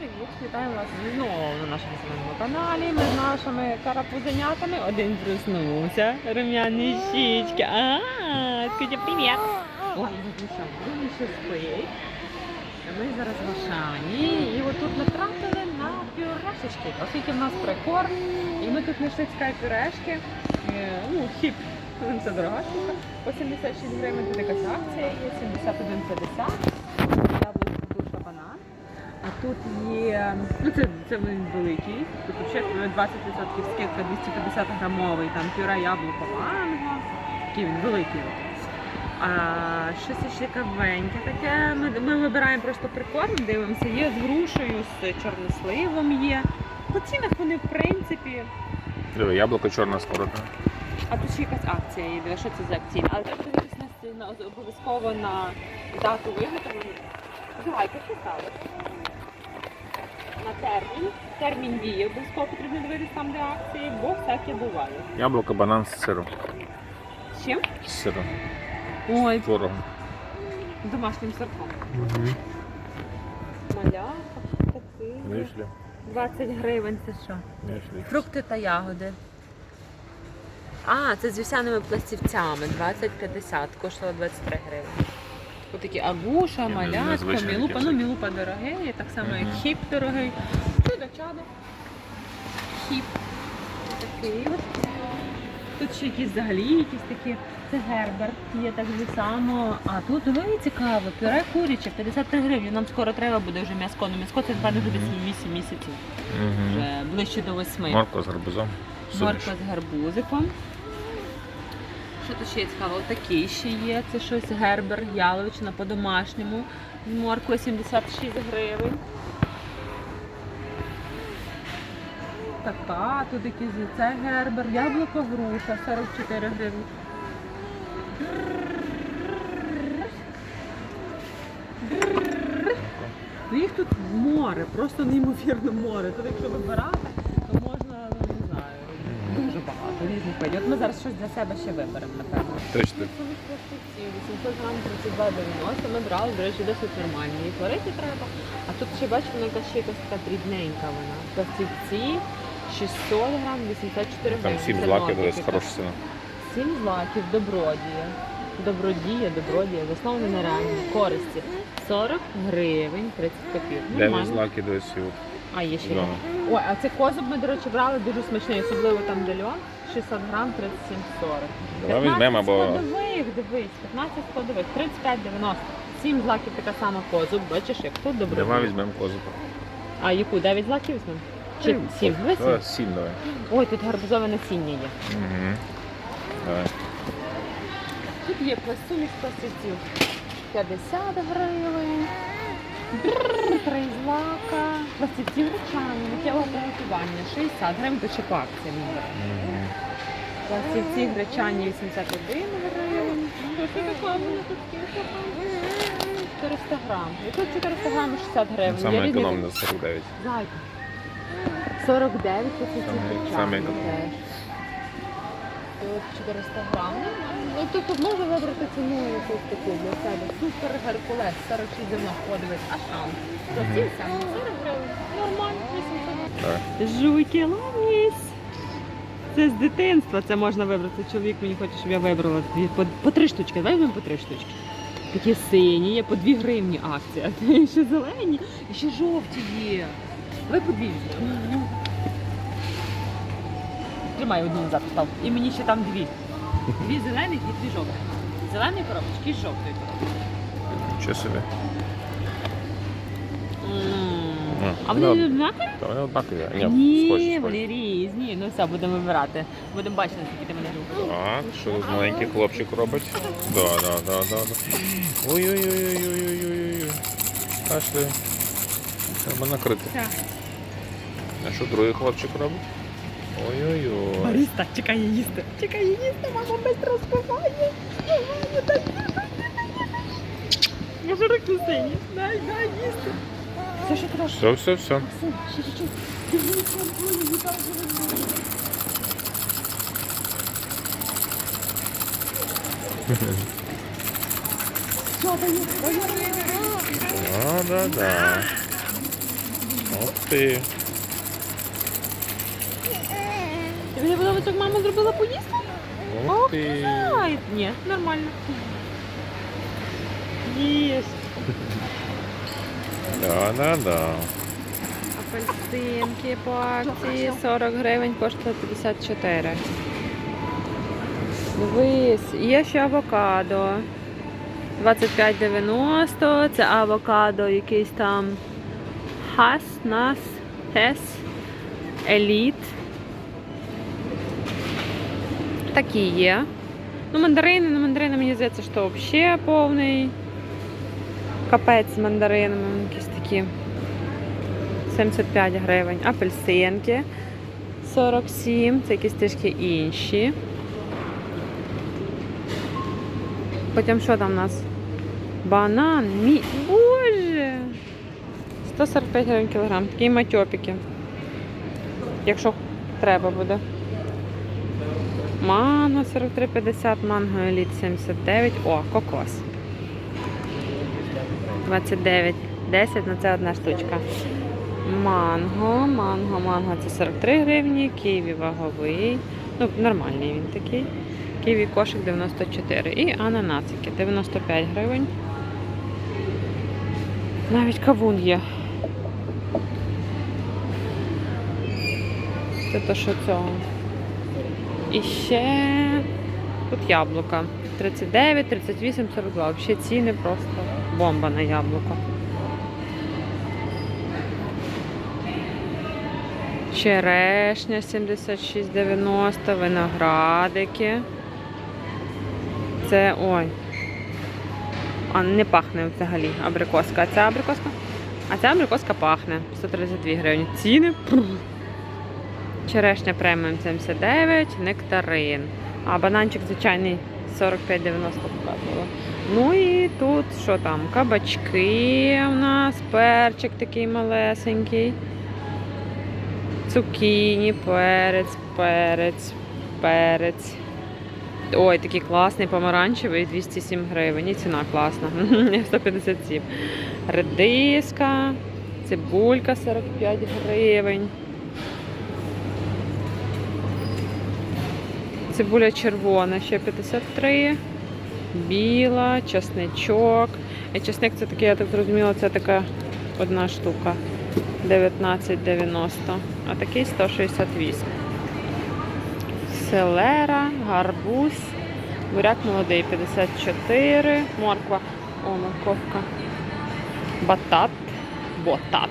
привіт! Вітаю вас знову на нашому самому каналі. Ми з нашими карапузенятами. Один проснувся, рум'яні щічки. А, скажи привіт! Ой, задушав, другий ще спить. Ми зараз в Ашані і отут натрапили на пюрешечки, оскільки в нас прикорм. І ми тут знайшли цікаві пюрешки. Е, Ну, хіп, це дорога штука. По 76 гривень тут якась акція є, 71,50. А тут є, ну це, це він великий, тут ще 20% скидка 250 грамовий, там пюре яблуко манго. Такий він великий. А щось ще кавеньке таке. Ми, ми вибираємо просто прикорм, дивимося, є з грушею, з чорносливом є. По цінах вони в принципі. Диви, яблуко чорна скорота. А тут ще якась акція є, що це за акція? Але це дивитися на, обов'язково на дату виготовлення. Давайте що? На термін. Термін дії обов'язково потрібно дивитися там, де акції, бо всяке буває. Яблуко, банан з сиром. З чим? З сиром. Ой, З творогом. домашнім. Угу. Маляка такий. Вийшли. 20 гривень це що? Вийшли. Фрукти та ягоди. А, це з вівсяними пластівцями. 20-50, коштувало 23 гривні. Такі агуша, Ні, малятка, мілупа. Ну, мілупа дорогий, так само як хіп дорогий. Чудо чадо. Хіп. Такий от. Тут ще якісь взагалі якісь такі. Це гербер, є так же само. А тут ви цікаво, пюре куряче, 53 гривні. Нам скоро треба буде вже м'яско. Ну м'яско це напевно вже десь 8 місяців, Угу. вже ближче до 8. Морква з гарбузом. Суміш. Морква з гарбузиком. Що тут ще є цікаво? Отакий ще є. Це щось гербер, яловичина по-домашньому. Морква 76 гривень. Така, тут якісь це гербер, яблуко груша 44 гривні. Їх тут море, просто неймовірно море. Тут якщо вибирати, то можна, ну, не знаю, дуже багато різних видів. От ми зараз щось для себе ще виберемо, напевно. Точно. 800 грам 32,90. Ми брали, до речі, досить нормальні. Їх варити треба. А тут ще бачимо, вона якась ще якась така дрібненька вона. Пластівці 600 грам, 84 гривні. Там сім Це злаків, норма десь така. хороша ціна. Сім злаків, добродія. Добродія, добродія, засноване на реальній користі. 40 гривень 30 копійок. Дев'ять Нормально. злаків десь і от А, є ще. зона. Ой, а це козуб ми, до речі, брали дуже смачний, особливо там де льон. 600 грам 37,40. Давай візьмемо або Складових, дивись, 15 складових, 35,90. 7 злаків така сама козуб, бачиш, як тут добре. давай візьмемо козупу. А яку? 9 злаків візьмемо? Чи 7? Давай Давай 7. сім давай. Ой, тут гарбузове насіння є. Угу. Давай. Тут є пластунік з пластівців. 50 гривень. Три злака. Пластівці гречані, миттєвого приготування. 60 гривень, по акціям. ми беремо. Пластівці гречані 81 гривень. Що це таке воно тут скільки там? 400 грам. І тут 400 грам 60 гривень. Є Саме різні економне 49. Зайка. 49 пластівці Саме- гречані саме економне. теж. Тут 400 грам. Ну, тут можна вибрати ціну якусь таку для себе. Супер Геркулес, 46,90 подивись, а шам. Пластівця 40 гривень. Нормально, 800 Давай. Жуйки ловіс. Це з дитинства. Це можна вибрати. Чоловік мені хоче, щоб я вибрала дві- по, по три штучки. Давай візьмемо по три штучки. Такі сині, є по дві гривні акція. І ще зелені, і ще жовті є. Давай по дві. Тримай одну назад став. І мені ще там дві. Дві зелених і дві жовтих. Зелені коробочки і жовтої коробочки. Що собі? М. А вони однакові? Та вони однакові. Ні, Ні, схожі, вони різні. Ну все, будемо вибирати. Будемо бачити, наскільки ти мене любиш. Так, що тут маленький хлопчик робить? Да, да, да, да, да. Ой-ой-ой-ой-ой-ой-ой. Пошли. Треба накрити. Так. А що другий хлопчик робить? Ой-ой-ой. Борис, так, чекає їсти. Чекає їсти, мама швидко розпиває. Дай. Може руки сині. Дай, дай їсти. Все, що треба. Все, все, все. Максим, ще дай дай їсти. Да, да. Ух ти. Тобі не подобається, як мама зробила поїсти? Ух ти. Ай, ні, нормально. Їж. Да, да, да. Апельсинки по акції 40 гривень коштує 54. Дивись, є ще авокадо. 25,90. Це авокадо якийсь там хас, нас, тес, еліт. Такі є. Ну, мандарини, ну мандарини, мені здається, що взагалі повний. Капець з мандаринами, якісь такі. 75 гривень. Апельсинки 47, це якісь трішки інші. Потім що там у нас? Банан, мі. Боже! 145 гривень кілограм. Такі матьопіки. Якщо треба буде. Манго 43,50, манго еліт 79. О, кокос. 29, 10, ну це одна штучка. Манго, манго, манго це 43 гривні, ківі ваговий. Ну, нормальний він такий. Ківі кошик 94. І ананасики 95 гривень. Навіть кавун є. Це то, що цього. І ще тут яблука. 39, 38, 42. Взагалі ціни просто бомба на яблуко. Черешня 76,90, виноградики. Це ой. А не пахне взагалі абрикоска. А ця абрикоска? А ця абрикоска пахне. 132 гривні. Ціни. Черешня преміум 79, нектарин. А бананчик звичайний 45,90 показувала. Ну і тут що там? Кабачки у нас, перчик такий малесенький. Цукіні, перець, перець, перець. Ой, такий класний помаранчевий, 207 гривень. І ціна класна. 157. Редиска, цибулька 45 гривень. Цибуля червона ще 53. Біла, часничок. І часник це такий, я так зрозуміла, це така одна штука. 19,90. А такий 168. Селера, гарбуз, буряк молодий 54, морква, о, морковка, батат, ботат.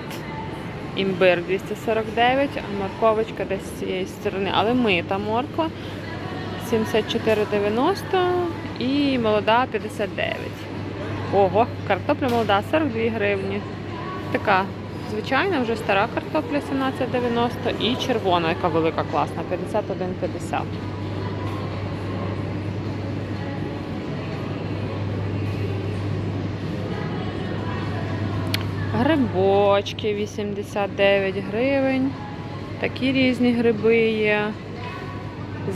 Імбир 249, а морковочка десь з цієї сторони. Але мита морква 74,90 і молода 59. Ого, картопля молода 42 гривні. Така звичайна, вже стара картопля 17,90 і червона, яка велика класна, 51,50. Грибочки 89 гривень. Такі різні гриби є.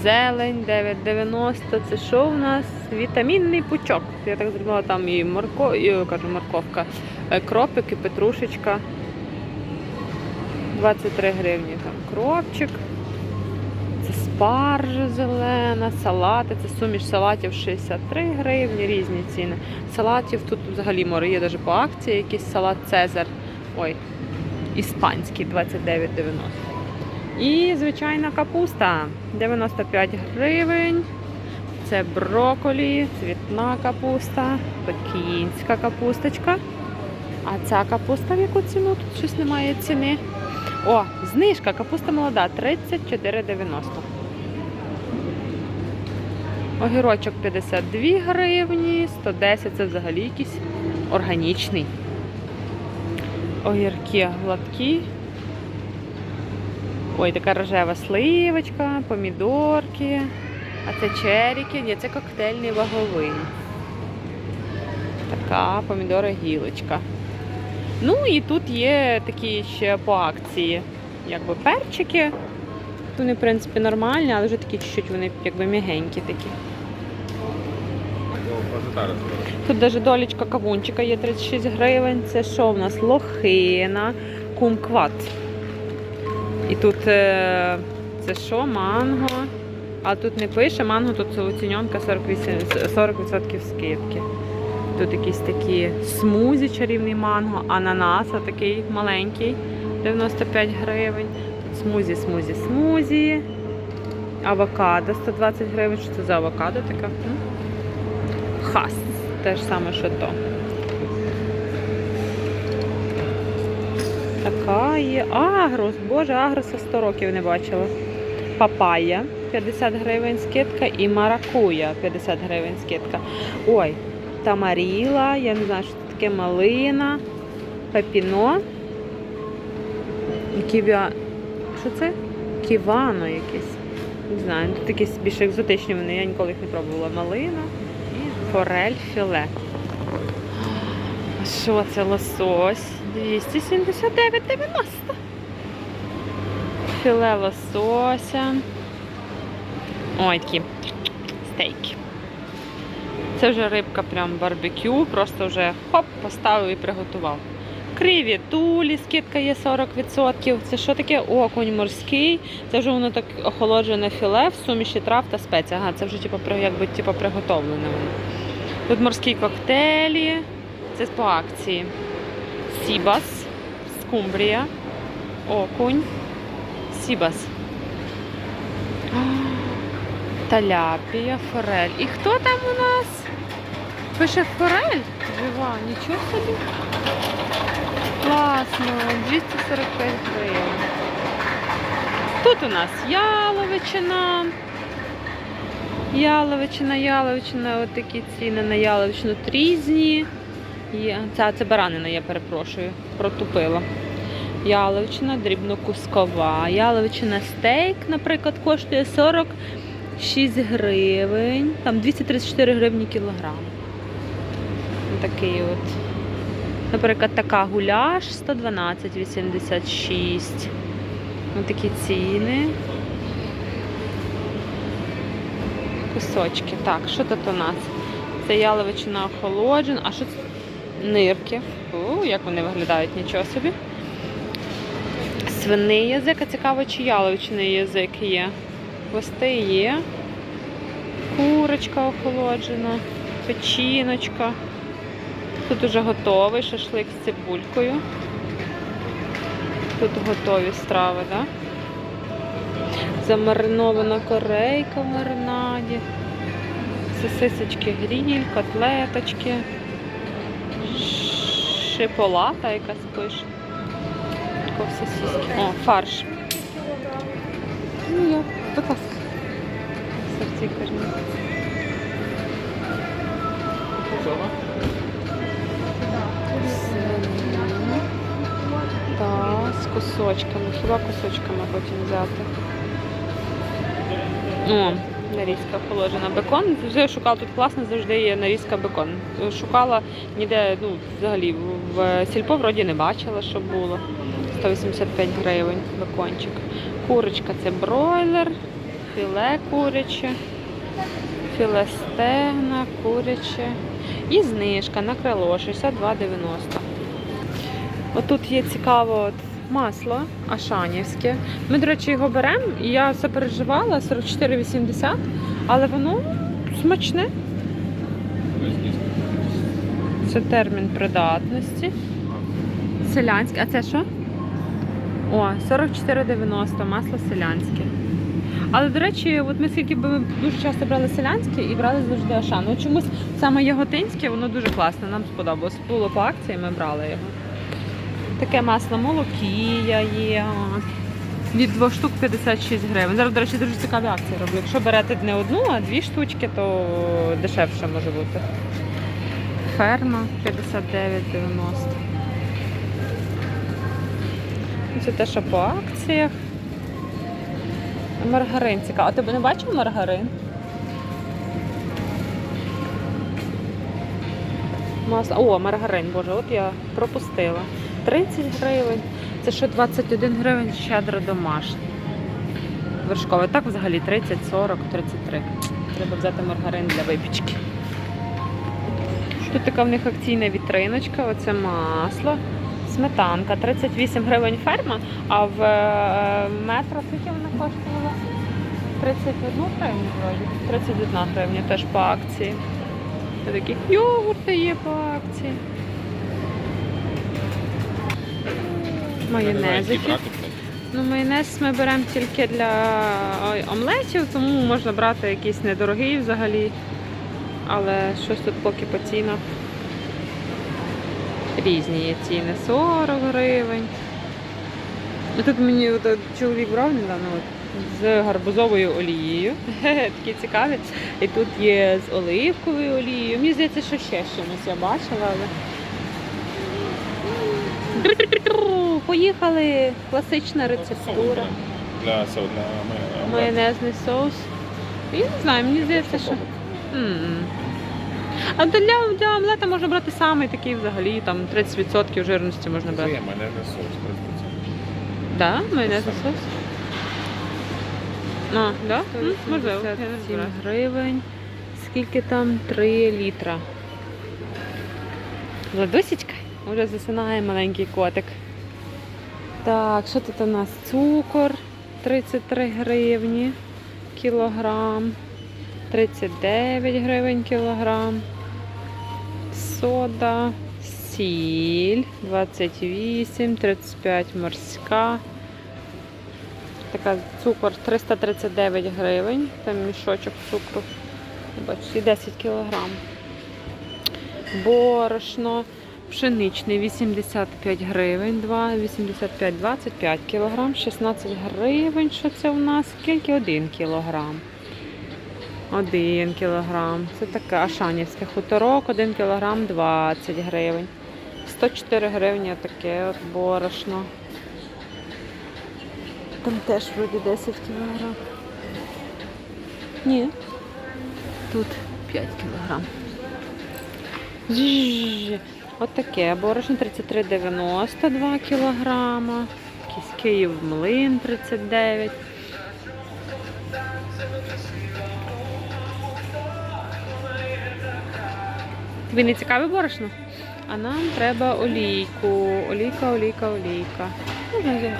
Зелень 9,90. Це що у нас? Вітамінний пучок. Я так зробила там і морко, і, кажу, морковка, е, кропик і петрушечка. 23 гривні там кропчик. Це спаржа зелена, салати, це суміш салатів 63 гривні, різні ціни. Салатів тут взагалі море є навіть по акції, якийсь салат Цезар. Ой, іспанський 29,90. І звичайна капуста 95 гривень. Це броколі, цвітна капуста, пекінська капусточка. А ця капуста в яку ціну? Тут щось немає ціни. О, знижка, капуста молода 34,90. Огірочок 52 гривні, 110 це взагалі якийсь органічний. Огірки гладкі. Ой, така рожева сливочка, помідорки. А це черіки, ні, це коктейльний ваговий. Така помідора гілочка. Ну і тут є такі ще по акції, якби перчики. Тут вони, в принципі, нормальні, але вже такі чуть-чуть вони якби м'ягенькі такі. Тут навіть долічка кавунчика є 36 гривень. Це що в нас? Лохина, кумкват. І тут е, це що, манго. А тут не пише манго, тут оціньонка 48, 40% скидки. Тут якісь такі смузі чарівний манго, ананас такий маленький, 95 гривень. Тут смузі, смузі, смузі. Авокадо 120 гривень. Що це за авокадо таке? М? Хас. Те ж саме, що то. Така є. Агрос. Боже, агроса 100 років не бачила. Папая 50 гривень скидка і маракуя 50 гривень скидка. Ой, тамаріла, я не знаю, що це таке малина, пепіно. Ківя... Що це? Ківано якесь. Не знаю, тут якісь більш екзотичні вони, я ніколи їх не пробувала. Малина форель філе. Що це лосось? 279,90. Філе лосося. Ой, такі стейки. Це вже рибка прям барбекю, просто вже хоп, поставив і приготував. Криві тулі, скидка є 40%. Це що таке? Окунь морський. Це вже воно так охолоджене філе в суміші трав та спецій. Ага, це вже типу, якби, типу, приготовлене воно. Тут морські коктейлі. Це по акції. Сібас, скумбрія, окунь, сібас. Таляпія, форель. І хто там у нас? Пише форель? Жива, нічого собі. Класно, 245 гривень. Тут у нас яловичина. Яловичина, яловичина, от такі ціни на яловичину різні. Є. Це, це баранина, я перепрошую, протупила. Яловичина дрібнокускова. Яловичина стейк, наприклад, коштує 46 гривень. Там 234 гривні кілограм. Такий от. Наприклад, така гуляш 112,86. Ось такі ціни. Кусочки. Так, що тут у нас? Це яловичина охолоджена. А що це? Нирки. О, як вони виглядають, нічого собі. Свиний язик, а цікаво, чи яловичний язик є. Хвости є. Курочка охолоджена, печіночка. Тут уже готовий шашлик з цибулькою. Тут готові страви, так? Да? Замаринована корейка в маринаді. Сосисочки гріль, котлеточки. Шиполата якась пише. О, фарш. Ну, я, будь ласка. Сорті корні. Так, з кусочками. Хіба кусочками потім взяти. О, нарізка положена. Бекон. Вже шукала тут класно, завжди є нарізка бекон. Шукала ніде, ну, взагалі, в сільпо вроді не бачила, що було. 185 гривень бекончик. Курочка це бройлер, філе куряче, філе стегна, куряче. І знижка на крило 62,90. Отут є цікаво масло ашанівське. Ми, до речі, його беремо, я все переживала 44,80, але воно смачне. Це термін придатності. Селянське. А це що? О, 44,90 масло селянське. Але, до речі, от ми скільки ми дуже часто брали селянське і брали завжди Ашан. Ну, чомусь саме яготинське, воно дуже класне, нам сподобалось. Було по акції, ми брали його. Таке масло молокія є. Від двох штук 56 гривень. Зараз, до речі, дуже цікаві акції роблю. Якщо берете не одну, а дві штучки, то дешевше може бути. Ферма 59,90. Це те, що по акціях. Маргарин цікаво. А ти б не бачив маргарин? Масло. О, маргарин, боже, от я пропустила. 30 гривень. Це що 21 гривень щедро домашнє. Вершкове. Так взагалі 30, 40, 33. Треба взяти маргарин для випічки. Тут така в них акційна вітриночка, оце масло Сметанка 38 гривень ферма, а в е, метро скільки вона коштувала? 31 гривню вроді. 31 гривня теж по акції. Такі йогурти є по акції. Майонезики. Ну, майонез ми беремо тільки для омлетів, тому можна брати якийсь недорогий взагалі. Але щось тут поки по цінах. Різні є ціни. 40 гривень. І Тут мені от, чоловік брав недавно от, з гарбузовою олією. Такі цікаві. І тут є з оливковою олією. Мені здається, що ще чимось я бачила, але. Поїхали. Класична рецептура. Для Майонезний соус. Я не знаю, мені здається, що. А для, для омлета можна брати самий такий взагалі, там 30% жирності можна Це брати. є майонезний соус, 30%. Да? Майонезний соус? А, да? Можливо. 7 гривень. Скільки там? 3 літра. Ладосічка. Уже засинає маленький котик. Так, що тут у нас? Цукор 33 гривні кілограм. 39 гривень кілограм. Сода, сіль 28, 35 морська. Така цукор 339 гривень. Там мішочок цукру. Бачите, 10 кілограм. Борошно. Пшеничний 85 гривень, 2, 85, 25 кілограм, 16 гривень. Що це у нас? Скільки? 1 кілограм. 1 кілограм. Це таке ашанівське хуторок, 1 кілограм 20 гривень. 104 гривні таке от борошно. Там теж вроді 10 кілограм. Ні. Тут 5 кілограм. Жжж. От. Борошно 33,90 2 кілограма. Якийсь Київ млин 39. Тобі не цікаве борошно? А нам треба олійку. Олійка, олійка, олійка.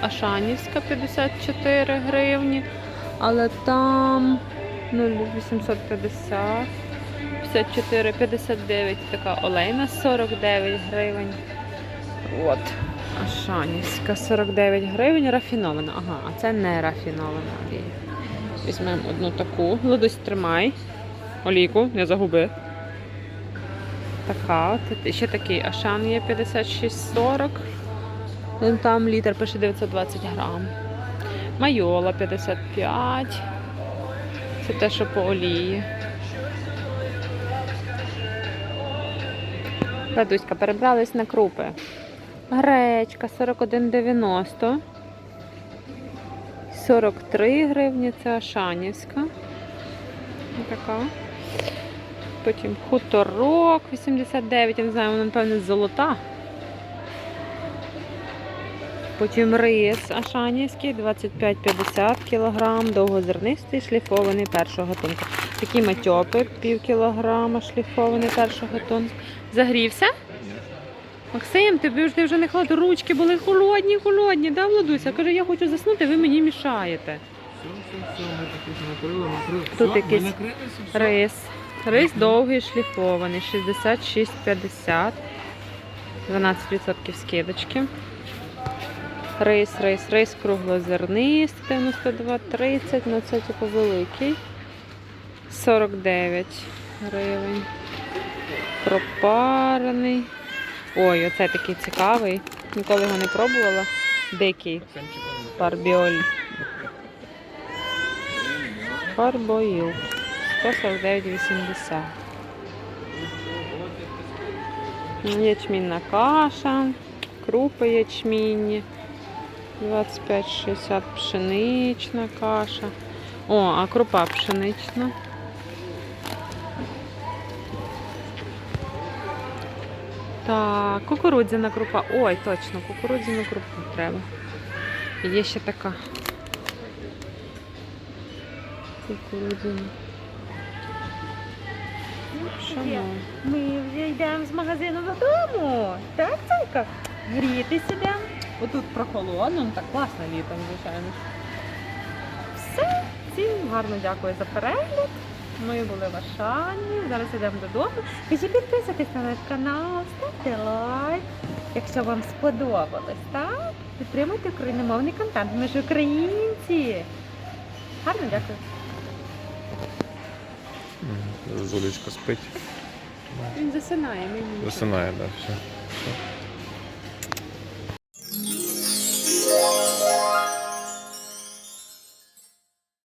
Ашанівська 54 гривні. Але там 0,850. 54, 59, така олейна 49 гривень. От. Ашанівська 49 гривень, рафінована. Ага, а це не рафінована олія. Візьмемо одну таку. Ладусь, тримай. Олійку, не загуби. Така. Ще такий Ашан є 56,40. Вон Там літр пише 920 грам. Майола 55. Це те, що по олії. Радуська, перебрались на крупи. Гречка 41,90. 43 гривні, це Ашанівська. Така. Потім хуторок 89, я не знаю, вона, напевно, золота. Потім рис Ашанівський 25-50 кг, довгозернистий, шліфований першого гатунку. Такі матьопи пів кілограма шліфований першого гатунку. Загрівся? Максим, тобі ж ти вже не хлад, ручки були холодні, холодні, да, Владуся? Каже, я хочу заснути, ви мені мішаєте. Все, все, все, ми таки накрили, накрили. Тут Все, якийсь ми накрили, все, все. Рис. Рис довгий шліфований, 66,50. 12% скидочки. Рис, рис, рис круглозернистий, 92,30, ну це типу великий. 49 гривень. Пропарений. Ой, оце такий цікавий. Ніколи його не пробувала. Дикий. Парбіоль. Парбоїл. 149,80. Ячмінна каша, крупи ячмінні. 25,60 пшенична каша. О, а крупа пшенична. Так, кукурудзяна крупа. Ой, точно, кукурудзяну крупу треба. І Є ще така. Кукурудзяна. Пшено. Ми вже йдемо з магазину додому. Так, Цайка? Грітись ідемо. Отут прохолодно, ну так класно літом, звичайно. Все, всім гарно дякую за перегляд. Ми були в Ашані. Зараз йдемо додому. Кажіть, підписуйтесь на наш канал, ставте лайк. Якщо вам сподобалось, так? Підтримуйте україномовний контент. Ми ж українці. Гарно дякую. Зулечка спить. Він засинає мені. Засинає, да, все. все.